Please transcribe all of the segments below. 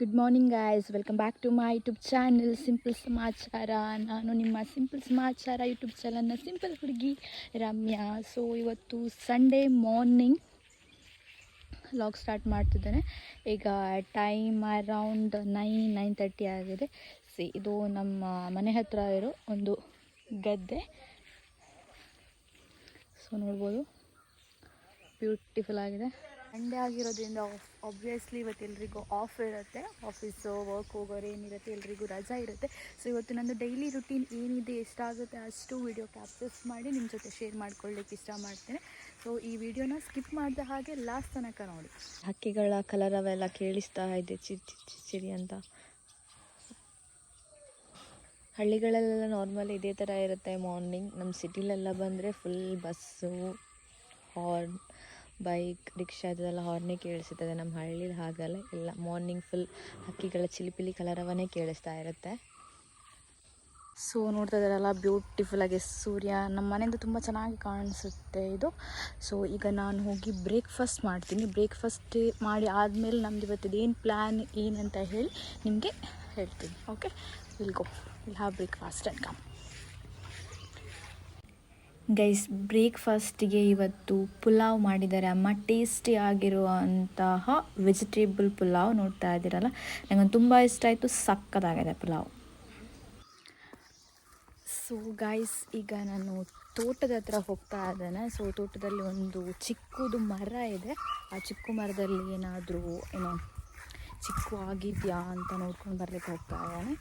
Good morning guys welcome back to my YouTube channel simple ಸಮಾಚಾರ ನಾನು ನಿಮ್ಮ simple ಸಮಾಚಾರ ಯೂಟ್ಯೂಬ್ ಚಾನಲ್ನ ಸಿಂಪಲ್ ಹುಡುಗಿ ರಮ್ಯಾ. ಸೊ ಇವತ್ತು ಸಂಡೇ ಮಾರ್ನಿಂಗ್ ಲಾಗ್ ಸ್ಟಾರ್ಟ್ ಮಾಡ್ತಿದ್ದೇನೆ. ಈಗ time around nine nine thirty ಆಗಿದೆ. ಸಿ ಇದು ನಮ್ಮ ಮನೆ ಹತ್ರ ಇರೋ ಒಂದು ಗದ್ದೆ. ಸೊ ನೋಡ್ಬೋದು. ಬ್ಯೂಟಿಫುಲ್ ಆಗಿದೆ. ಸಂಡೇ ಆಗಿರೋದ್ರಿಂದ ಆಬ್ವಿಯಸ್ಲಿ ಇವತ್ತು ಎಲ್ರಿಗೂ ಆಫ್ ಇರುತ್ತೆ. ಆಫೀಸು ವರ್ಕ್ ಹೋಗೋರು ಏನಿರುತ್ತೆ, ಎಲ್ರಿಗೂ ರಜಾ ಇರುತ್ತೆ. ಸೊ ಇವತ್ತು ನಂದು ಡೈಲಿ ರುಟೀನ್ ಏನಿದೆ ಎಷ್ಟಾಗುತ್ತೆ ಅಷ್ಟು ವಿಡಿಯೋ ಕ್ಯಾಪ್ಚರ್ಸ್ ಮಾಡಿ ನಿಮ್ಮ ಜೊತೆ ಶೇರ್ ಮಾಡ್ಕೊಳ್ಳಿಕ್ಕೆ ಇಷ್ಟ ಮಾಡ್ತೇನೆ. ಸೊ ಈ ವಿಡಿಯೋನ ಸ್ಕಿಪ್ ಮಾಡಿದ ಹಾಗೆ ಲಾಸ್ಟ್ ತನಕ ನೋಡಿ. ಹಕ್ಕಿಗಳ ಕಲರ್ ಅವೆಲ್ಲ ಕೇಳಿಸ್ತಾ ಇದೆ ಚಿರಿ ಚಿರಿ ಅಂತ. ಹಳ್ಳಿಗಳಲ್ಲೆಲ್ಲ ನಾರ್ಮಲ್ ಇದೇ ಥರ ಇರುತ್ತೆ ಮಾರ್ನಿಂಗ್ ನಮ್ಮ ಸಿಟಿಲೆಲ್ಲ ಬಂದರೆ full bus horn bike rickshaw ಅದೆಲ್ಲ ಹಾರ್ನೇ ಕೇಳಿಸುತ್ತದೆ. ನಮ್ಮ ಹಳ್ಳಿಲಿ ಹಾಗಲ್ಲ, ಎಲ್ಲ ಮಾರ್ನಿಂಗ್ ಫುಲ್ ಹಕ್ಕಿಗಳ ಚಿಲಿಪಿಲಿ ಕಲರವನ್ನೇ ಕೇಳಿಸ್ತಾ ಇರುತ್ತೆ. ಸೊ ನೋಡ್ತಾ ಇದ್ದಾರಲ್ಲ ಬ್ಯೂಟಿಫುಲ್ ಆಗಿ ಸೂರ್ಯ ನಮ್ಮ ಮನೆಯಿಂದ ತುಂಬ ಚೆನ್ನಾಗಿ ಕಾಣಿಸುತ್ತೆ ಇದು. ಸೊ ಈಗ ನಾನು ಹೋಗಿ ಬ್ರೇಕ್ಫಾಸ್ಟ್ ಮಾಡ್ತೀನಿ. ಬ್ರೇಕ್ಫಾಸ್ಟ್ ಮಾಡಿ ಆದಮೇಲೆ ನಮ್ದು ಇವತ್ತಿದ್ದು ಏನು ಪ್ಲ್ಯಾನ್ ಏನಂತ ಹೇಳಿ ನಿಮಗೆ ಹೇಳ್ತೀನಿ. Okay we'll go we'll have breakfast and come guys, ಬ್ರೇಕ್ಫಾಸ್ಟಿಗೆ ಇವತ್ತು ಪುಲಾವ್ ಮಾಡಿದ್ದಾರೆ. ಅಮ್ಮ ಟೇಸ್ಟಿ ಆಗಿರುವಂತಹ ವೆಜಿಟೇಬಲ್ ಪುಲಾವ್ ನೋಡ್ತಾ ಇದ್ದೀರಲ್ಲ? ನನಗೆ ತುಂಬ ಇಷ್ಟ ಆಯಿತು, ಸಕ್ಕತ್ತಾಗಿದೆ ಪುಲಾವ್. ಸೊ ಗೈಸ್ ಈಗ ನಾನು ತೋಟದ ಹತ್ರ ಹೋಗ್ತಾ ಇದ್ದೇನೆ. ಸೊ ತೋಟದಲ್ಲಿ ಒಂದು ಚಿಕ್ಕದು ಮರ ಇದೆ. ಆ ಚಿಕ್ಕ ಮರದಲ್ಲಿ ಏನಾದರೂ, ಏನೋ ಚಿಕ್ಕು ಆಗಿದೆಯಾ ಅಂತ ನೋಡ್ಕೊಂಡು ಬರಲಿಕ್ಕೆ ಹೋಗ್ತಾ ಇದ್ದಾನೆ.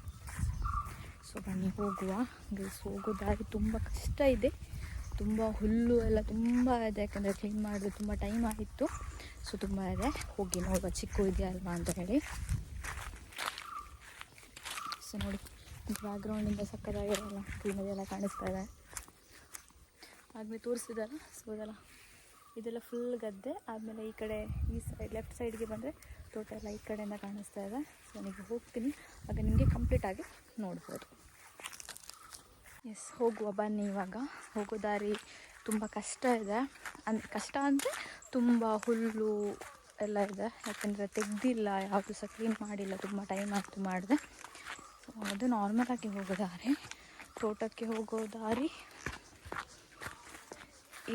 ಸೊ ಬನ್ನಿ, ಹೋಗುವ. ಗೈಸ್ ಹೋಗೋದಾಗಿ ತುಂಬ ಕಷ್ಟ ಇದೆ. ತುಂಬ ಹುಲ್ಲು ಎಲ್ಲ ತುಂಬ ಇದೆ, ಯಾಕಂದರೆ ಕ್ಲೀನ್ ಮಾಡಿದ್ರೆ ತುಂಬ ಟೈಮ್ ಆಗಿತ್ತು. ಸೊ ತುಂಬ ಇದೆ. ಹೋಗಿ ನೋಡುವ, ಚಿಕ್ಕು ಇದೆಯಾ ಅಲ್ವಾ ಅಂತ ಹೇಳಿ. ಸೊ ನೋಡಿ ಬ್ಯಾಕ್ಗ್ರೌಂಡಿಂದ ಸಕ್ಕತ್ತಾಗಿರಲ್ಲ ಕ್ಲೀನದೆಲ್ಲ ಕಾಣಿಸ್ತಾ ಇದೆ. ಆದಮೇಲೆ ತೋರಿಸಿದಲ್ಲ ಸೊ ಇದೆಲ್ಲ ಇದೆಲ್ಲ ಫುಲ್ ಗದ್ದೆ. ಆದಮೇಲೆ ಈ ಕಡೆ, ಈ ಸೈಡ್ ಲೆಫ್ಟ್ ಸೈಡ್ಗೆ ಬಂದರೆ ತೋಟ ಎಲ್ಲ ಈ ಕಡೆಯಿಂದ ಕಾಣಿಸ್ತಾ ಇದೆ. ಸೊ ನನಗೆ ಹೋಗ್ತೀನಿ. ಆಗ ನಿಮಗೆ ಕಂಪ್ಲೀಟಾಗಿ ನೋಡ್ಬೋದು. ಎಸ್ ಹೋಗುವ, ಬನ್ನಿ ಇವಾಗ. ಹೋಗೋ ದಾರಿ ತುಂಬ ಕಷ್ಟ ಇದೆ. ಅನ್, ಕಷ್ಟ ಅಂದರೆ ತುಂಬ ಹುಲ್ಲು ಎಲ್ಲ ಇದೆ. ಯಾಕೆಂದರೆ ತೆಗ್ದಿಲ್ಲ, ಯಾವುದು ಸಹ ಕ್ಲೀನ್ ಮಾಡಿಲ್ಲ, ತುಂಬ ಟೈಮ್ ಆಯಿತು ಮಾಡಿದೆ. ಅದು ನಾರ್ಮಲಾಗಿ ಹೋಗೋ ದಾರಿ. ತೋಟಕ್ಕೆ ಹೋಗೋ ದಾರಿ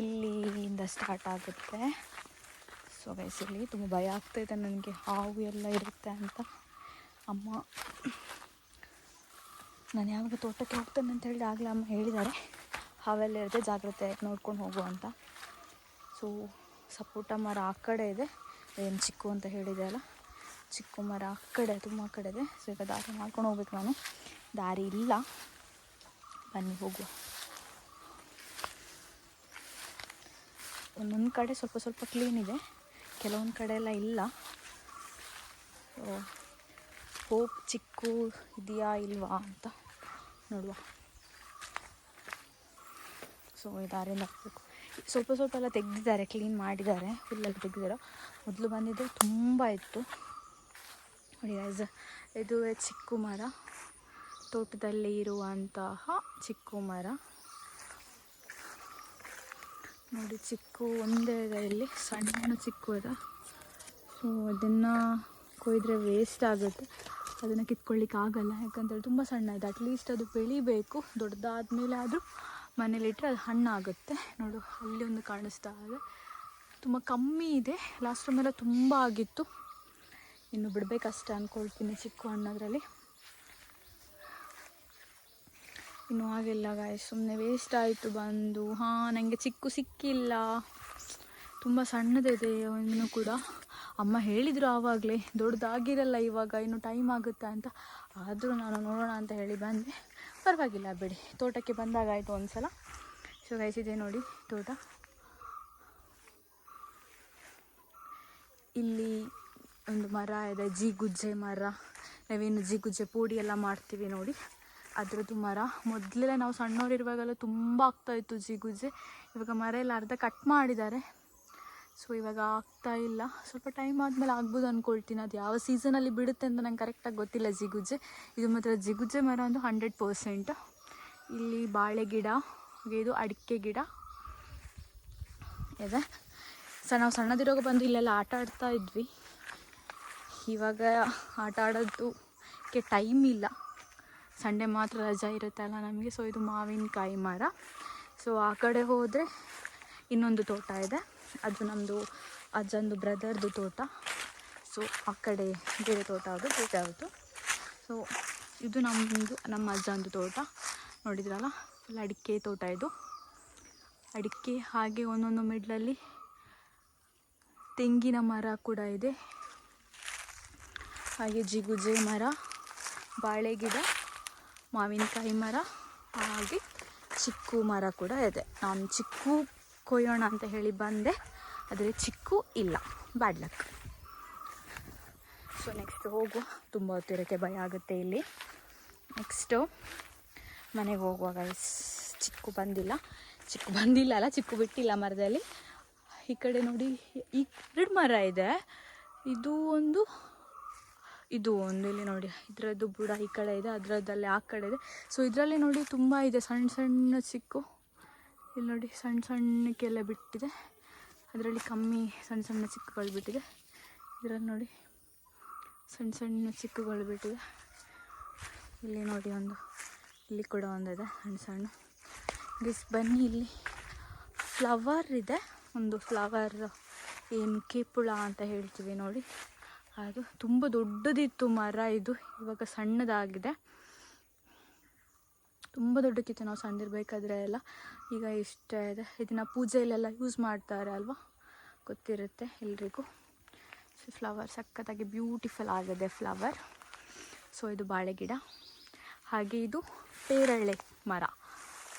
ಇಲ್ಲಿಂದ ಸ್ಟಾರ್ಟ್ ಆಗುತ್ತೆ. ಸೊ ವಯಸ್ಸಲ್ಲಿ ತುಂಬ ಭಯ ಆಗ್ತಾಯಿದೆ ನನಗೆ. ಹಾವು ಎಲ್ಲ ಇರುತ್ತೆ ಅಂತ. ಅಮ್ಮ ನಾನು ಯಾವಾಗ ತೋಟಕ್ಕೆ ಹೋಗ್ತೇನೆ ಅಂತ ಹೇಳಿ ಆಗಲೇ ಅಮ್ಮ ಹೇಳಿದ್ದಾರೆ. ಹಾವೆಲ್ಲ ಜಾಗ್ರತೆ ನೋಡ್ಕೊಂಡು ಹೋಗು ಅಂತ. ಸೊ ಸಪೋಟ ಮರ ಆ ಕಡೆ ಇದೆ. ಏನು ಚಿಕ್ಕು ಅಂತ ಹೇಳಿದೆ ಅಲ್ಲ? ಚಿಕ್ಕು ಮರ ಆ ಕಡೆ, ತುಂಬ ಕಡೆ ಇದೆ. ಸೊ ಈಗ ದಾರಿ ಮಾಡ್ಕೊಂಡು ಹೋಗ್ಬೇಕು ನಾನು. ದಾರಿ ಇಲ್ಲ. ಬನ್ನಿ, ಹೋಗುವ. ಒಂದೊಂದು ಕಡೆ ಸ್ವಲ್ಪ ಸ್ವಲ್ಪ ಕ್ಲೀನ್ ಇದೆ. ಕೆಲವೊಂದು ಕಡೆ ಎಲ್ಲ ಇಲ್ಲ. ಹೋಪ್ ಚಿಕ್ಕು ಇದೆಯಾ ಇಲ್ವಾ ಅಂತ. ನೋಡುವ. ಸೊ ದಾರಿಯಿಂದ ಹೋಗ್ಬೇಕು. ಸ್ವಲ್ಪ ಸ್ವಲ್ಪ ಎಲ್ಲ ತೆಗೆದಿದ್ದಾರೆ ಕ್ಲೀನ್ ಮಾಡಿದ್ದಾರೆ ಫುಲ್ಲೆಲ್ಲ ತೆಗೆದಿದ್ದಾರೆ. ಮೊದಲು ಬಂದಿದ್ದು ತುಂಬ ಇತ್ತು. ನೋಡಿ ಆ್ಯಸ್ ಇದು ಚಿಕ್ಕು ಮರ ತೋಟದಲ್ಲಿ ಇರುವಂತಹ ಚಿಕ್ಕು ಮರ ನೋಡಿ, ಚಿಕ್ಕು ಒಂದೇ ಇದೆ ಇಲ್ಲಿ. ಸಣ್ಣ ಚಿಕ್ಕು ಇದೆ. ಸೊ ಅದನ್ನು ಕೊಯ್ದರೆ ವೇಸ್ಟ್ ಆಗುತ್ತೆ. ಅದನ್ನು ಕಿತ್ಕೊಳ್ಳಿಕ್ಕೆ ಆಗಲ್ಲ. ಯಾಕಂತೇಳಿ ತುಂಬ ಸಣ್ಣ ಇದೆ. ಅಟ್ಲೀಸ್ಟ್ ಅದು ಬೆಳಿಬೇಕು. ದೊಡ್ಡದಾದ ಮೇಲೆ ಆದರೂ ಮನೇಲಿಟ್ಟರೆ ಅದು ಹಣ್ಣಾಗುತ್ತೆ. ನೋಡು, ಅಲ್ಲಿ ಒಂದು ಕಾಣಿಸ್ತಾ ಇದೆ. ತುಂಬ ಕಮ್ಮಿ ಇದೆ. ಲಾಸ್ಟ್ ಟೈಮೆಲ್ಲ ತುಂಬ ಆಗಿತ್ತು. ಇನ್ನು ಬಿಡಬೇಕಷ್ಟೇ ಅಂದ್ಕೊಳ್ತೀನಿ ಚಿಕ್ಕ ಹಣ್ಣದ್ರಲ್ಲಿ. ಇನ್ನು ಆಗಿಲ್ಲ ಗಾಯ ಸುಮ್ಮನೆ ವೇಸ್ಟ್ ಆಯಿತು ಬಂದು. ಹಾಂ ನನಗೆ ಚಿಕ್ಕು ಸಿಕ್ಕಿಲ್ಲ. ತುಂಬ ಸಣ್ಣದಿದೆ ಇನ್ನೂ ಕೂಡ. ಅಮ್ಮ ಹೇಳಿದರು ಆವಾಗಲೇ, ದೊಡ್ಡದಾಗಿರಲ್ಲ ಇವಾಗ, ಇನ್ನು ಟೈಮ್ ಆಗುತ್ತೆ ಅಂತ. ಆದರೂ ನಾನು ನೋಡೋಣ ಅಂತ ಹೇಳಿ ಬಂದೆ. ಪರವಾಗಿಲ್ಲ ಬಿಡಿ, ತೋಟಕ್ಕೆ ಬಂದಾಗ ಆಯಿತು ಒಂದು ಸಲ ಸೊ ಗೈಸಿದೆ ನೋಡಿ ತೋಟ. ಇಲ್ಲಿ ಒಂದು ಮರ ಇದೆ, ಜಿಗುಜ್ಜೆ ಮರ. ನಾವೇನು ಜಿಗುಜ್ಜೆ ಪೂಡಿ ಎಲ್ಲ ಮಾಡ್ತೀವಿ ನೋಡಿ. ಅದರದ್ದು ಮರ. ಮೊದಲೆಲ್ಲ ನಾವು ಸಣ್ಣವರಿರುವಾಗೆಲ್ಲ ತುಂಬ ಆಗ್ತಾಯಿತ್ತು ಜಿಗುಜ್ಜೆ. ಇವಾಗ ಮರ ಎಲ್ಲ ಅರ್ಧ ಕಟ್ ಮಾಡಿದ್ದಾರೆ. ಸೊ ಇವಾಗ ಆಗ್ತಾ ಇಲ್ಲ. ಸ್ವಲ್ಪ ಟೈಮ್ ಆದಮೇಲೆ ಆಗ್ಬೋದು ಅಂದ್ಕೊಳ್ತೀನಿ ಅದು ಯಾವ ಸೀಸನಲ್ಲಿ ಬಿಡುತ್ತೆ ಅಂತ ನಂಗೆ ಕರೆಕ್ಟಾಗಿ ಗೊತ್ತಿಲ್ಲ ಜಿಗುಜ್ಜೆ ಇದು ಮಾತ್ರ ಜಿಗುಜ್ಜೆ ಮರ ಒಂದು ಹಂಡ್ರೆಡ್ ಪರ್ಸೆಂಟ್ ಇಲ್ಲಿ ಬಾಳೆ ಗಿಡ, ಇದು ಅಡಿಕೆ ಗಿಡ. ಇದೆ. ಸೊ, ನಾವು ಸಣ್ಣದಿರೋಗ ಬಂದು ಇಲ್ಲೆಲ್ಲ ಆಟ ಆಡ್ತಾ ಇದ್ವಿ. ಇವಾಗ ಆಟ ಆಡೋದಕ್ಕೆ ಟೈಮ್ ಇಲ್ಲ. ಸಂಡೆ ಮಾತ್ರ ರಜಾ ಇರುತ್ತಲ್ಲ ನಮಗೆ. ಸೊ ಇದು ಮಾವಿನಕಾಯಿ ಮರ. ಸೊ ಆ ಕಡೆ ಹೋದರೆ ಇನ್ನೊಂದು ತೋಟ ಇದೆ. ಅದು ನಮ್ಮದು ಅಜ್ಜಂದು ಬ್ರದರ್ದು ತೋಟ. ಸೊ ಆ ಕಡೆ ಬೇರೆ ತೋಟ ಅದು ಯಾವುದು. ಸೊ ಇದು ನಮ್ಮದು ನಮ್ಮ ಅಜ್ಜಂದು ತೋಟ. ನೋಡಿದ್ರಲ್ಲ? ಫುಲ್ ಅಡಿಕೆ ತೋಟ ಇದು. ಅಡಿಕೆ, ಹಾಗೆ ಒಂದೊಂದು ಮಿಡ್ಲಲ್ಲಿ ತೆಂಗಿನ ಮರ ಕೂಡ ಇದೆ. ಹಾಗೆ ಜಿಗುಜೆ ಮರ ಬಾಳೆ ಗಿಡ ಮಾವಿನಕಾಯಿ ಮರ, ಹಾಗೆ ಚಿಕ್ಕು ಮರ ಕೂಡ ಇದೆ. ನಾನು ಚಿಕ್ಕು ಕೊಯ್ಯೋಣ ಅಂತ ಹೇಳಿ ಬಂದೆ. ಆದರೆ ಚಿಕ್ಕು ಇಲ್ಲ. ಬ್ಯಾಡ್ ಲಕ್ ಸೊ ನೆಕ್ಸ್ಟ್ ಹೋಗು. ತುಂಬ ಹೊತ್ತಿರೋಕ್ಕೆ ಭಯ ಆಗುತ್ತೆ ಇಲ್ಲಿ. ನೆಕ್ಸ್ಟು ಮನೆಗೆ ಹೋಗುವಾಗ ಚಿಕ್ಕು ಬಂದಿಲ್ಲ. ಚಿಕ್ಕು ಬಂದಿಲ್ಲ ಅಲ್ಲ, ಚಿಕ್ಕು ಬಿಟ್ಟಿಲ್ಲ ಮರದಲ್ಲಿ. ಈ ಕಡೆ ನೋಡಿ, ಈ ಎರಡು ಮರ ಇದೆ. ಇದು ಒಂದು ಇದು ಒಂದು. ಇಲ್ಲಿ ನೋಡಿ, ಇದರದ್ದು ಬುಡ ಈ ಕಡೆ ಇದೆ, ಅದರದ್ದಲ್ಲಿ ಆ ಕಡೆ ಇದೆ. ಸೊ ಇದರಲ್ಲಿ ನೋಡಿ ತುಂಬ ಇದೆ, ಸಣ್ಣ ಸಣ್ಣ ಚಿಕ್ಕು. ಇಲ್ಲಿ ನೋಡಿ ಸಣ್ಣ ಸಣ್ಣಕ್ಕೆಲ್ಲ ಬಿಟ್ಟಿದೆ. ಅದರಲ್ಲಿ ಕಮ್ಮಿ ಸಣ್ಣ ಸಣ್ಣ ಚಿಕ್ಕಗಳು ಬಿಟ್ಟಿದೆ. ಇದರಲ್ಲಿ ನೋಡಿ ಸಣ್ಣ ಸಣ್ಣ ಚಿಕ್ಕಗಳು ಬಿಟ್ಟಿದೆ. ಇಲ್ಲಿ ನೋಡಿ ಒಂದು, ಇಲ್ಲಿ ಕೂಡ ಒಂದಿದೆ ಸಣ್ಣ ಸಣ್ಣ. ಗಿಸ್ ಬನ್ನಿ ಇಲ್ಲಿ. ಫ್ಲವರ್ ಇದೆ. ಒಂದು ಫ್ಲವರ್ ಏನು ಕೇಪುಳ ಅಂತ ಹೇಳ್ತೀವಿ ನೋಡಿ. ಅದು ತುಂಬ ದೊಡ್ಡದಿತ್ತು ಮರ ಇದು. ಇವಾಗ ಸಣ್ಣದಾಗಿದೆ. ತುಂಬ ದೊಡ್ಡಕ್ಕಿತ್ತು ನಾವು ಸಣ್ಣದಿರ್ಬೇಕಾದ್ರೆ ಎಲ್ಲ. ಈಗ ಇಷ್ಟ ಇದೆ. ಇದನ್ನು ಪೂಜೆಯಲ್ಲೆಲ್ಲ ಯೂಸ್ ಮಾಡ್ತಾರೆ ಅಲ್ವಾ? ಗೊತ್ತಿರುತ್ತೆ ಎಲ್ರಿಗೂ. ಸೊ ಫ್ಲವರ್ ಸಖತ್ತಾಗಿ ಬ್ಯೂಟಿಫುಲ್ ಆಗಿದೆ ಫ್ಲವರ್ ಸೊ ಇದು ಬಾಳೆ ಗಿಡ. ಹಾಗೆ ಇದು ಪೇರಳೆ ಮರ.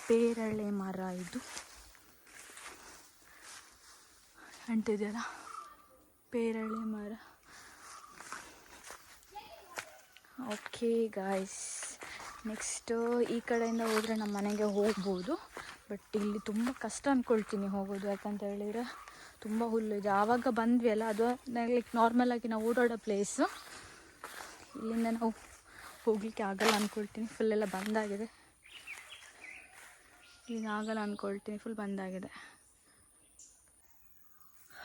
ಪೇರಳೆ ಮರ ಇದು. ಅಂಟಿದೆಯಲ್ಲ? ಪೇರಳೆ ಮರ. ಓಕೆ ಗಾಯ್ಸ್ ನೆಕ್ಸ್ಟು ಈ ಕಡೆಯಿಂದ ಹೋದರೆ ನಮ್ಮ ಮನೆಗೆ ಹೋಗ್ಬೋದು. ಬಟ್ ಇಲ್ಲಿ ತುಂಬ ಕಷ್ಟ ಅಂದ್ಕೊಳ್ತೀನಿ ಹೋಗೋದು. ಯಾಕಂತ ಹೇಳಿದರೆ ತುಂಬ ಹುಲ್ಲು ಇದೆ. ಆವಾಗ ಬಂದ್ವಿ ಅಲ್ಲ, ಅದು ಲೈಕ್ ನಾರ್ಮಲಾಗಿ ನಾವು ಓಡಾಡೋ ಪ್ಲೇಸು ಇಲ್ಲಿಂದ ನಾವು ಹೋಗಲಿಕ್ಕೆ ಆಗಲ್ಲ ಅಂದ್ಕೊಳ್ತೀನಿ ಫುಲ್ಲೆಲ್ಲ ಬಂದಾಗಿದೆ ಈಗ ಆಗಲ್ಲ ಅಂದ್ಕೊಳ್ತೀನಿ ಫುಲ್ ಬಂದಾಗಿದೆ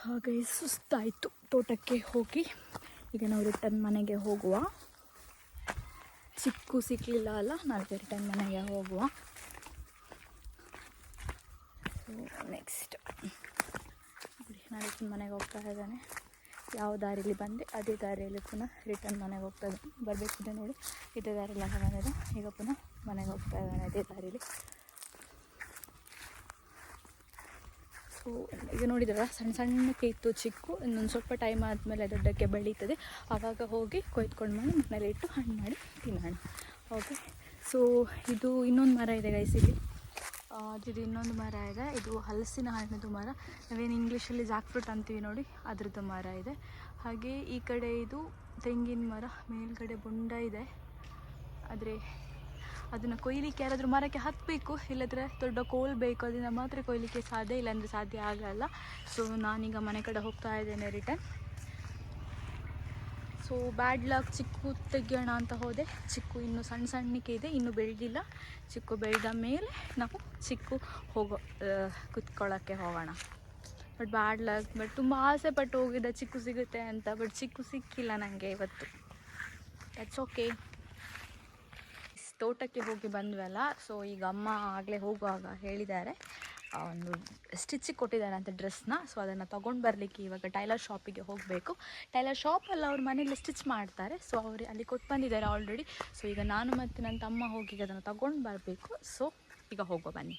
ಹಾಗೆ ಸುಸ್ತಾಯಿತು. ತೋಟಕ್ಕೆ ಹೋಗಿ. ಈಗ ನಾವು ರಿಟರ್ನ್ ಮನೆಗೆ ಹೋಗುವ. ಚಿಕ್ಕು ಸಿಕ್ಕಲಿಲ್ಲ ಅಲ್ಲ? ನಾಲ್ಕು ರಿಟರ್ನ್ ಮನೆಗೆ ಹೋಗುವ. ನೆಕ್ಸ್ಟ್ ನಾಳೆ ಮನೆಗೆ ಹೋಗ್ತಾ ಇದ್ದಾನೆ. ಯಾವ ದಾರಿಲಿ ಬಂದೆ? ಅದೇ ದಾರಿಯಲ್ಲಿ ಪುನಃ ರಿಟರ್ನ್ ಮನೆಗೆ ಹೋಗ್ತಾ ಇದ್ದಾನೆ. ಬರಬೇಕಿದೆ ನೋಡಿ, ಇದೇ ದಾರಿಯಲ್ಲಿ ಬಂದಿದೆ. ಈಗ ಪುನಃ ಮನೆಗೆ ಹೋಗ್ತಾ ಇದ್ದಾನೆ, ಅದೇ ದಾರಿಲಿ. ಸೊ ಈಗ ನೋಡಿದ್ರಲ್ಲ, ಸಣ್ಣ ಸಣ್ಣಕ್ಕೆ ಇತ್ತು, ಚಿಕ್ಕು, ಇನ್ನೊಂದು ಸ್ವಲ್ಪ ಟೈಮ್ ಆದಮೇಲೆ ದೊಡ್ಡಕ್ಕೆ ಬೆಳೀತದೆ. ಆವಾಗ ಹೋಗಿ ಕೊಯ್ದುಕೊಂಡು ಮಾಡಿ ಮನೇಲಿ ಇಟ್ಟು ಹಣ್ಣು ಮಾಡಿ ತಿನ್ನೋಣ. ಓಕೆ ಸೊ ಇದು ಇನ್ನೊಂದು ಮರ ಇದೆ ಗೈಸಿಲಿ ಇದು ಇನ್ನೊಂದು ಮರ ಇದೆ. ಇದು ಹಲಸಿನ ಹಣ್ಣದು ಮರ. ನಾವೇನು ಇಂಗ್ಲೀಷಲ್ಲಿ ಜಾಕ್ ಫ್ರೂಟ್ ಅಂತೀವಿ ನೋಡಿ, ಅದ್ರದ್ದು ಮರ ಇದೆ. ಹಾಗೆ ಈ ಕಡೆ ಇದು ತೆಂಗಿನ ಮರ, ಮೇಲ್ಗಡೆ ಬೊಂಡ ಇದೆ. ಆದರೆ ಅದನ್ನು ಕೊಯ್ಲಿಕ್ಕೆ ಯಾರಾದರೂ ಮರಕ್ಕೆ ಹತ್ತಬೇಕು ಇಲ್ಲದ್ರೆ ದೊಡ್ಡ ಕೋಲ್ ಬೇಕು ಅದನ್ನು ಮಾತ್ರ ಕೊಯ್ಲಿಕ್ಕೆ ಸಾಧ್ಯ ಇಲ್ಲಾಂದರೆ ಸಾಧ್ಯ ಆಗಲ್ಲ. ಸೊ ನಾನೀಗ ಮನೆ ಕಡೆ ಹೋಗ್ತಾ ಇದ್ದೇನೆ ರಿಟರ್ನ್ ಸೊ ಬ್ಯಾಡ್ ಲಕ್ ಚಿಕ್ಕು ತೆಗಿಯೋಣ ಅಂತ ಹೋದೆ. ಚಿಕ್ಕು ಇನ್ನು ಸಣ್ಣ ಸಣ್ಣಕ್ಕೆ ಇದೆ, ಇನ್ನೂ ಬೆಳೆದಿಲ್ಲ. ಚಿಕ್ಕು ಬೆಳೆದ ಮೇಲೆ ನಾವು ಚಿಕ್ಕು ಹೋಗೋ ಕುತ್ಕೊಳ್ಳೋಕ್ಕೆ ಹೋಗೋಣ. ಬಟ್ ಬ್ಯಾಡ್ ಲಕ್ ಬಟ್ ತುಂಬ ಆಸೆ ಪಟ್ಟು ಹೋಗಿದ್ದ, ಚಿಕ್ಕು ಸಿಗುತ್ತೆ ಅಂತ ಬಟ್ ಚಿಕ್ಕು ಸಿಕ್ಕಿಲ್ಲ ನನಗೆ ಇವತ್ತು. ದಟ್ಸ್ ಓಕೆ ತೋಟಕ್ಕೆ ಹೋಗಿ ಬಂದ್ವಲ್ಲ ಸೊ ಈಗ ಅಮ್ಮ ಆಗಲೇ ಹೋಗುವಾಗ ಹೇಳಿದ್ದಾರೆ ಒಂದು ಸ್ಟಿಚಿಗೆ ಕೊಟ್ಟಿದ್ದಾರೆ ಅಂತ ಡ್ರೆಸ್ನ ಸೊ ಅದನ್ನು ತೊಗೊಂಡು ಬರಲಿಕ್ಕೆ ಇವಾಗ ಟೈಲರ್ ಶಾಪಿಗೆ ಹೋಗಬೇಕು. ಟೈಲರ್ ಶಾಪಲ್ಲಿ ಅವ್ರ ಮನೇಲಿ ಸ್ಟಿಚ್ ಮಾಡ್ತಾರೆ ಸೊ ಅವರು ಅಲ್ಲಿ ಕೊಟ್ಟು ಬಂದಿದ್ದಾರೆ ಆಲ್ರೆಡಿ ಸೊ ಈಗ ನಾನು ಮತ್ತು ನನ್ನ ತಮ್ಮ ಹೋಗಿ ಅದನ್ನು ತೊಗೊಂಡು ಬರಬೇಕು ಸೊ ಈಗ ಹೋಗೋ ಬನ್ನಿ.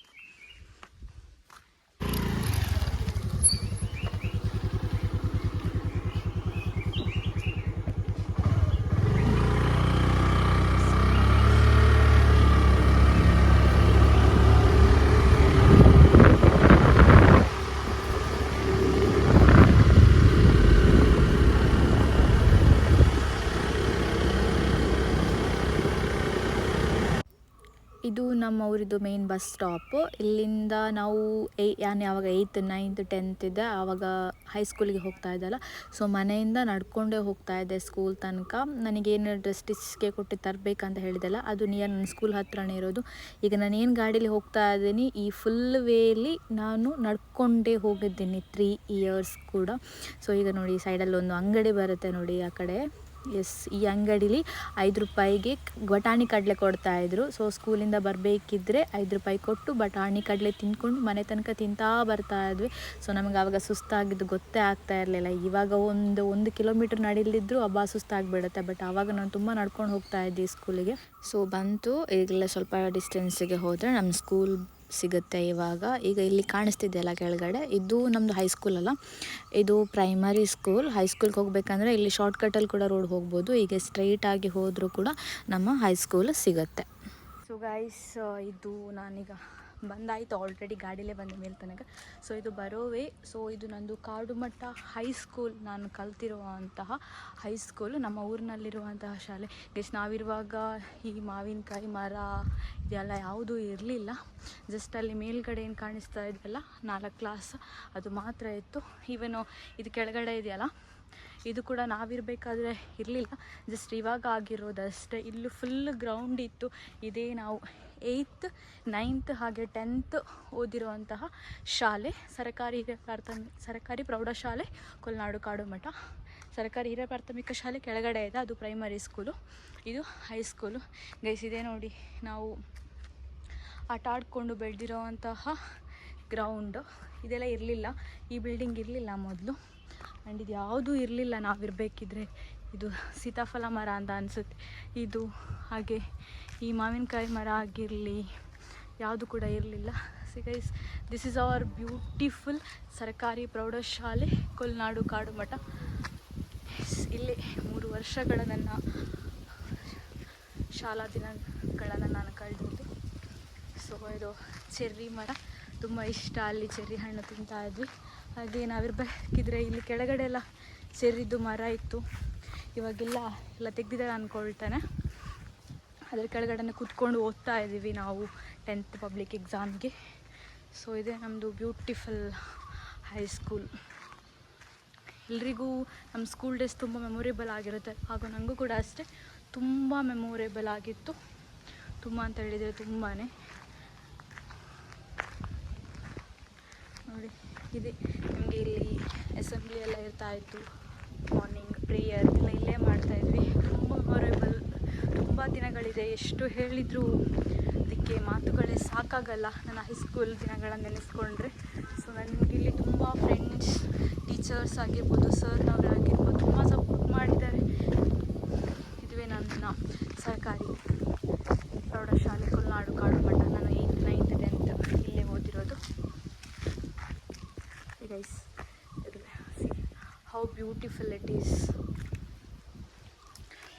ಇದು ನಮ್ಮ ಊರಿದ್ದು ಮೇನ್ ಬಸ್ ಸ್ಟಾಪ್ ಇಲ್ಲಿಂದ ನಾವು ಏ ನಾನು ಯಾವಾಗ ಏಯ್ತ್ ನೈನ್ತ್ ಟೆಂತ್ ಇದ್ದೆ ಆವಾಗ ಹೈಸ್ಕೂಲಿಗೆ ಹೋಗ್ತಾ ಇದ್ದಲ್ಲ. ಸೊ ಮನೆಯಿಂದ ನಡ್ಕೊಂಡೇ ಹೋಗ್ತಾ ಇದ್ದೆ ಸ್ಕೂಲ್ ತನಕ. ನನಗೇನು ಡ್ರೆಸ್ ಸ್ಟಿಚ್ಗೆ ಕೊಟ್ಟು ತರಬೇಕಂತ ಹೇಳಿದೆಲ್ಲ ಅದು ನಿಯರ್ ನನ್ನ ಸ್ಕೂಲ್ ಹತ್ರನೇ ಇರೋದು. ಈಗ ನಾನು ಏನು ಗಾಡೀಲಿ ಹೋಗ್ತಾ ಇದ್ದೀನಿ, ಈ ಫುಲ್ ವೇಲಿ ನಾನು ನಡ್ಕೊಂಡೇ ಹೋಗಿದ್ದೀನಿ ತ್ರೀ ಇಯರ್ಸ್ ಕೂಡ. ಸೊ ಈಗ ನೋಡಿ ಸೈಡಲ್ಲಿ ಒಂದು ಅಂಗಡಿ ಬರುತ್ತೆ ನೋಡಿ, ಆ ಕಡೆ. ಎಸ್, ಈ ಅಂಗಡೀಲಿ ಐದು ರೂಪಾಯಿಗೆ ಬಟಾಣಿ ಕಡಲೆ ಕೊಡ್ತಾಯಿದ್ರು ಸೊ ಸ್ಕೂಲಿಂದ ಬರಬೇಕಿದ್ರೆ ಐದು ರೂಪಾಯಿ ಕೊಟ್ಟು ಬಟಾಣಿ ಕಡಲೆ ತಿಂದ್ಕೊಂಡು ಮನೆ ತನಕ ತಿಂತಾ ಬರ್ತಾ ಇದ್ವಿ. ಸೊ ನಮಗೆ ಆವಾಗ ಸುಸ್ತಾಗಿದ್ದು ಗೊತ್ತೇ ಆಗ್ತಾ ಇರಲಿಲ್ಲ. ಇವಾಗ ಒಂದು ಒಂದು ಕಿಲೋಮೀಟ್ರ್ ನಡೀಲಿದ್ರು ಹಬ್ಬ ಸುಸ್ತಾಗಿಬಿಡುತ್ತೆ. ಬಟ್ ಆವಾಗ ನಾನು ತುಂಬ ನಡ್ಕೊಂಡು ಹೋಗ್ತಾ ಇದ್ದೆ ಸ್ಕೂಲಿಗೆ ಸೊ ಬಂತು. ಈಗಲೇ ಸ್ವಲ್ಪ ಡಿಸ್ಟೆನ್ಸಿಗೆ ಹೋದರೆ ನಮ್ಮ ಸ್ಕೂಲ್ ಸಿಗುತ್ತೆ ಇವಾಗ. ಈಗ ಇಲ್ಲಿ ಕಾಣಿಸ್ತಿದೆಯಲ್ಲ ಕೆಳಗಡೆ. ಇದು ನಮ್ಮದು ಹೈಸ್ಕೂಲ್ ಅಲ್ಲ. ಇದು ಪ್ರೈಮರಿ ಸ್ಕೂಲ್ ಹೈಸ್ಕೂಲ್ಗೆ ಹೋಗಬೇಕಂದ್ರೆ ಇಲ್ಲಿ ಶಾರ್ಟ್ಕಟ್ಟಲ್ಲಿ ಕೂಡ ರೋಡ್ ಹೋಗ್ಬೋದು. ಈಗ ಸ್ಟ್ರೈಟಾಗಿ ಹೋದರೂ ಕೂಡ ನಮ್ಮ ಹೈಸ್ಕೂಲ್ ಸಿಗುತ್ತೆ. ಸೊ ಗೈಸ್ ಇದು ನಾನೀಗ ಬಂದಾಯಿತು ಆಲ್ರೆಡಿ ಗಾಡಿಲೇ ಬಂದ ಮೇಲೆ ತನಕ. ಸೊ ಇದು ಬರೋವೇ. ಸೊ ಇದು ನಂದು ಕಾಡು ಮಟ್ಟ ಹೈಸ್ಕೂಲ್ ನಾನು ಕಲ್ತಿರುವಂತಹ ಹೈಸ್ಕೂಲ್ ನಮ್ಮ ಊರಿನಲ್ಲಿರುವಂತಹ ಶಾಲೆ. ಗೆಸ್ ನಾವಿರುವಾಗ ಈ ಮಾವಿನಕಾಯಿ ಮರ, ಇದೆಲ್ಲ ಯಾವುದೂ ಇರಲಿಲ್ಲ. ಜಸ್ಟ್ ಅಲ್ಲಿ ಮೇಲ್ಗಡೆ ಏನು ಕಾಣಿಸ್ತಾ ಇದೆಯಲ್ಲ, ನಾಲ್ಕು ಕ್ಲಾಸ್ ಅದು ಮಾತ್ರ ಇತ್ತು. ಈವನು ಇದು ಕೆಳಗಡೆ ಇದೆಯಲ್ಲ, ಇದು ಕೂಡ ನಾವಿರಬೇಕಾದ್ರೆ ಇರಲಿಲ್ಲ. ಜಸ್ಟ್ ಇವಾಗ ಆಗಿರೋದಷ್ಟೇ. ಇಲ್ಲೂ ಫುಲ್ ಗ್ರೌಂಡ್ ಇತ್ತು. ಇದೇ ನಾವು ಏಯ್ತ್ ನೈನ್ತ್ ಹಾಗೆ ಟೆಂತ್ ಓದಿರುವಂತಹ ಶಾಲೆ, ಸರ್ಕಾರಿ ಹಿರಿಯ ಪ್ರಾಥಮಿಕ ಸರ್ಕಾರಿ ಪ್ರೌಢಶಾಲೆ, ಕೊಲ್ನಾಡು ಕಾಡು ಮಠ. ಸರ್ಕಾರಿ ಹಿರಿಯ ಪ್ರಾಥಮಿಕ ಶಾಲೆ ಕೆಳಗಡೆ ಇದೆ, ಅದು ಪ್ರೈಮರಿ ಸ್ಕೂಲು ಇದು ಹೈಸ್ಕೂಲು ಇದೆ ನೋಡಿ, ನಾವು ಆಟ ಆಡಿಕೊಂಡು ಬೆಳೆದಿರೋವಂತಹ ಗ್ರೌಂಡು ಇದೆಲ್ಲ ಇರಲಿಲ್ಲ. ಈ ಬಿಲ್ಡಿಂಗ್ ಇರಲಿಲ್ಲ ಮೊದಲು. ಆ್ಯಂಡ್ ಇದು ಯಾವುದೂ ಇರಲಿಲ್ಲ ನಾವಿರಬೇಕಿದ್ರೆ. ಇದು ಸೀತಾಫಲ ಮರ ಅಂತ ಅನಿಸುತ್ತೆ. ಇದು ಹಾಗೆ ಈ ಮಾವಿನಕಾಯಿ ಮರ ಆಗಿರಲಿ, ಯಾವುದು ಕೂಡ ಇರಲಿಲ್ಲ. See guys this is our beautiful ಸರ್ಕಾರಿ ಪ್ರೌಢಶಾಲೆ, ಕೊಲ್ನಾಡು ಕಾಡು ಮಠ. ಇಲ್ಲಿ ಮೂರು ವರ್ಷಗಳ ನನ್ನ ಶಾಲಾ ದಿನಗಳನ್ನು ನಾನು ಕಳೆದಿದ್ದು. ಸೊ ಇದು ಚೆರ್ರಿ ಮರ. ತುಂಬ ಇಷ್ಟ ಅಲ್ಲಿ ಚೆರ್ರಿ ಹಣ್ಣು ತಿಂತಾ ಇದ್ವಿ. ಹಾಗೆ ನಾವಿರಬೇಕಿದ್ರೆ ಇಲ್ಲಿ ಕೆಳಗಡೆ ಎಲ್ಲ ಚೆರ್ರಿದ್ದು ಮರ ಇತ್ತು. ಇವಾಗೆಲ್ಲ ಎಲ್ಲ ತೆಗೆದಿದ್ದಾರೆ ಅಂದ್ಕೊಳ್ತೇನೆ ಅದ್ರ ಕೆಳಗಡೆ ಕೂತ್ಕೊಂಡು ಓದ್ತಾ ಇದ್ದೀವಿ ನಾವು ಟೆಂತ್ ಪಬ್ಲಿಕ್ ಎಕ್ಸಾಮ್ಗೆ. ಸೊ ಇದೆ ನಮ್ಮದು ಬ್ಯೂಟಿಫುಲ್ ಹೈಸ್ಕೂಲ್ ಎಲ್ರಿಗೂ ನಮ್ಮ ಸ್ಕೂಲ್ ಡೇಸ್ ತುಂಬ ಮೆಮೊರೇಬಲ್ ಆಗಿರುತ್ತೆ. ಹಾಗೂ ನನಗೂ ಕೂಡ ಅಷ್ಟೇ ತುಂಬ ಮೆಮೊರೇಬಲ್ ಆಗಿತ್ತು. ತುಂಬ ಅಂತ ಹೇಳಿದರೆ ತುಂಬಾ ನೋಡಿ, ಇದೆ. ನಮಗೆ ಇಲ್ಲಿ ಅಸೆಂಬ್ಲಿ ಎಲ್ಲ ಇರ್ತಾ ಇತ್ತು. ಮಾರ್ನಿಂಗ್ ಪ್ರೇಯರ್ ಎಲ್ಲ ಇಲ್ಲೇ ಮಾಡ್ತಾಯಿದ್ವಿ ದಿನಗಳಿದೆ ಎಷ್ಟು ಹೇಳಿದರೂ ಅದಕ್ಕೆ ಮಾತುಗಳೇ ಸಾಕಾಗಲ್ಲ. ನನ್ನ ಹೈಸ್ಕೂಲ್ ದಿನಗಳನ್ನು ನೆನೆಸ್ಕೊಂಡ್ರೆ. ಸೊ ನನಗೆ ಇಲ್ಲಿ ತುಂಬ ಫ್ರೆಂಡ್ಸ್ ಟೀಚರ್ಸ್ ಆಗಿರ್ಬೋದು ಸರ್ನವರು ಆಗಿರ್ಬೋದು ತುಂಬ ಸಪೋರ್ಟ್ ಮಾಡಿದ್ದಾರೆ. ಇದುವೇ ನನ್ನ ಸರ್ಕಾರಿ ಪ್ರೌಢಶಾಲೆ, ಕೊಲ್ನಾಡು ಕಾಡು ಮಠ. ನಾನು ಏಯ್ತ್ ನೈನ್ತ್ ಟೆಂತ್ ಇಲ್ಲೇ ಓದಿರೋದು. Guys how beautiful it is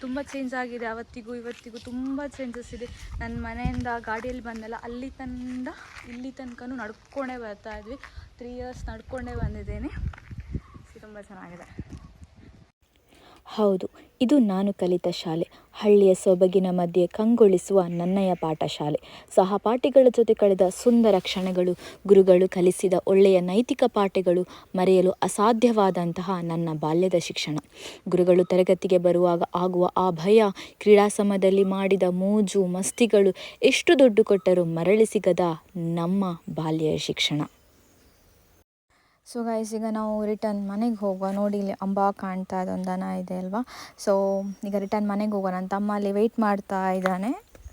ತುಂಬ ಚೇಂಜ್ ಆಗಿದೆ ಅವತ್ತಿಗೂ, ಇವತ್ತಿಗೂ ತುಂಬ ಚೇಂಜಸ್ ಇದೆ. ನನ್ನ ಮನೆಯಿಂದ ಗಾಡಿಯಲ್ಲಿ ಬಂದಲ್ಲ, ಅಲ್ಲಿ ತಂದ, ಇಲ್ಲಿ ತನಕನೂ ನಡ್ಕೊಂಡೇ ಬರ್ತಾ ಇದ್ವಿ. ತ್ರೀ ಇಯರ್ಸ್ ನಡ್ಕೊಂಡೇ ಬಂದಿದ್ದೇನೆ. ತುಂಬ ಚೆನ್ನಾಗಿದೆ. ಹೌದು, ಇದು ನಾನು ಕಲಿತ ಶಾಲೆ. ಹಳ್ಳಿಯ ಸೊಬಗಿನ ಮಧ್ಯೆ ಕಂಗೊಳಿಸುವ ನನ್ನಯ ಪಾಠಶಾಲೆ. ಸಹಪಾಠಿಗಳ ಜೊತೆ ಕಳೆದ ಸುಂದರ ಕ್ಷಣಗಳು, ಗುರುಗಳು ಕಲಿಸಿದ ಒಳ್ಳೆಯ ನೈತಿಕ ಪಾಠಗಳು ಮರೆಯಲು ಅಸಾಧ್ಯವಾದಂತಹ ನನ್ನ ಬಾಲ್ಯದ ಶಿಕ್ಷಣ. ಗುರುಗಳು ತರಗತಿಗೆ ಬರುವಾಗ ಆಗುವ ಆ ಭಯ, ಕ್ರೀಡಾ ಸಮಯದಲ್ಲಿ ಮಾಡಿದ ಮೋಜು ಮಸ್ತಿಗಳು ಎಷ್ಟು ದುಡ್ಡು ಕೊಟ್ಟರೂ ಮರಳಿ ಸಿಗದ ನಮ್ಮ ಬಾಲ್ಯ ಶಿಕ್ಷಣ. ಸೊ ಗೈಸ್ ಈಗ ನಾವು ರಿಟರ್ನ್ ಮನೆಗೆ ಹೋಗುವ. ನೋಡಿ ಇಲ್ಲಿ ಅಂಬಾ ಕಾಣ್ತಾ ಇದೆ, ಒಂದು ದನ ಇದೆ ಅಲ್ವಾ? ಸೊ ಈಗ ರಿಟರ್ನ್ ಮನೆಗೆ ಹೋಗುವ ನನ್ನ ತಮ್ಮ ಅಲ್ಲಿ ವೆಯ್ಟ್ ಮಾಡ್ತಾ ಇದ್ದಾನೆ.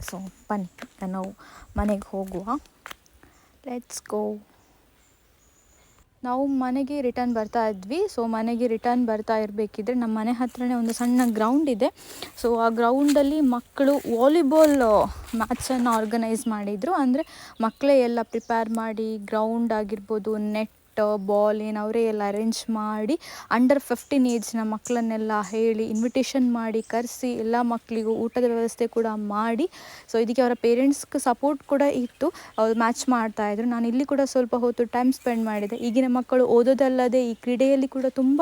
ಸೊ ಬನ್ನಿ ನಾವು ಮನೆಗೆ ಹೋಗುವ. ಲೆಟ್ಸ್ ಗೋ ನಾವು ಮನೆಗೆ ರಿಟರ್ನ್ ಬರ್ತಾ ಇದ್ವಿ. ಸೊ ಮನೆಗೆ ರಿಟರ್ನ್ ಬರ್ತಾ ಇರಬೇಕಿದ್ರೆ ನಮ್ಮ ಮನೆ ಹತ್ರನೇ ಒಂದು ಸಣ್ಣ ಗ್ರೌಂಡ್ ಇದೆ. ಸೊ ಆ ಗ್ರೌಂಡಲ್ಲಿ ಮಕ್ಕಳು ವಾಲಿಬಾಲ್ ಮ್ಯಾಚನ್ನು ಆರ್ಗನೈಸ್ ಮಾಡಿದರು. ಅಂದರೆ ಮಕ್ಕಳೇ ಎಲ್ಲ ಪ್ರಿಪೇರ್ ಮಾಡಿ ಗ್ರೌಂಡ್ ಆಗಿರ್ಬೋದು ನೆಟ್ ಬಾಲ್ ಏನು ಅವರೇ ಎಲ್ಲ ಅರೇಂಜ್ ಮಾಡಿ ಅಂಡರ್ ಫಿಫ್ಟೀನ್ ಏಜ್ನ ಮಕ್ಕಳನ್ನೆಲ್ಲ ಹೇಳಿ ಇನ್ವಿಟೇಷನ್ ಮಾಡಿ ಕರೆಸಿ ಎಲ್ಲ ಮಕ್ಕಳಿಗೂ ಊಟದ ವ್ಯವಸ್ಥೆ ಕೂಡ ಮಾಡಿ. ಸೊ ಇದಕ್ಕೆ ಅವರ ಪೇರೆಂಟ್ಸ್ಗೆ ಸಪೋರ್ಟ್ ಕೂಡ ಇತ್ತು. ಅವ್ರು ಮ್ಯಾಚ್ ಮಾಡ್ತಾಯಿದ್ರು ನಾನು ಇಲ್ಲಿ ಕೂಡ ಸ್ವಲ್ಪ ಹೊತ್ತು ಟೈಮ್ ಸ್ಪೆಂಡ್ ಮಾಡಿದೆ. ಈಗಿನ ಮಕ್ಕಳು ಓದೋದಲ್ಲದೆ ಈ ಕ್ರೀಡೆಯಲ್ಲಿ ಕೂಡ ತುಂಬ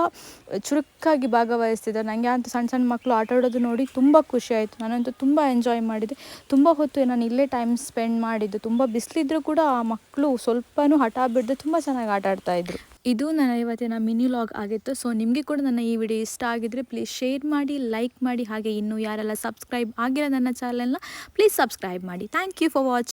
ಚುರುಕಾಗಿ ಭಾಗವಹಿಸ್ತಿದ್ದಾರೆ. ನನಗೆ ಅಂತೂ ಸಣ್ಣ ಸಣ್ಣ ಮಕ್ಕಳು ಆಟ ಆಡೋದು ನೋಡಿ ತುಂಬ ಖುಷಿ ಆಯಿತು. ನಾನಂತೂ ತುಂಬ ಎಂಜಾಯ್ ಮಾಡಿದೆ. ತುಂಬ ಹೊತ್ತು ನಾನು ಇಲ್ಲೇ ಟೈಮ್ ಸ್ಪೆಂಡ್ ಮಾಡಿದ್ದು. ತುಂಬ ಬಿಸಿಲಿದ್ರು ಕೂಡ ಆ ಮಕ್ಕಳು ಸ್ವಲ್ಪನೂ ಹಠ ಬಿಡದೆ ತುಂಬ ಚೆನ್ನಾಗಿ ಆಟ ಆಡ್ತಾ ಇದ್ರು. ಇದು ನನ್ನ ಇವತ್ತಿನ ಮಿನಿ ಲಾಗ್ ಆಗಿತ್ತು. ಸೊ ನಿಮಗೆ ಕೂಡ ನನ್ನ ಈ ವಿಡಿಯೋ ಇಷ್ಟ ಆಗಿದ್ರೆ ಪ್ಲೀಸ್ ಶೇರ್ ಮಾಡಿ ಲೈಕ್ ಮಾಡಿ, ಹಾಗೆ ಇನ್ನೂ ಯಾರೆಲ್ಲ ಸಬ್ಸ್ಕ್ರೈಬ್ ಆಗಿರೋ ನನ್ನ ಚಾನಲ್ನ ಪ್ಲೀಸ್ ಸಬ್ಸ್ಕ್ರೈಬ್ ಮಾಡಿ. Thank you for watch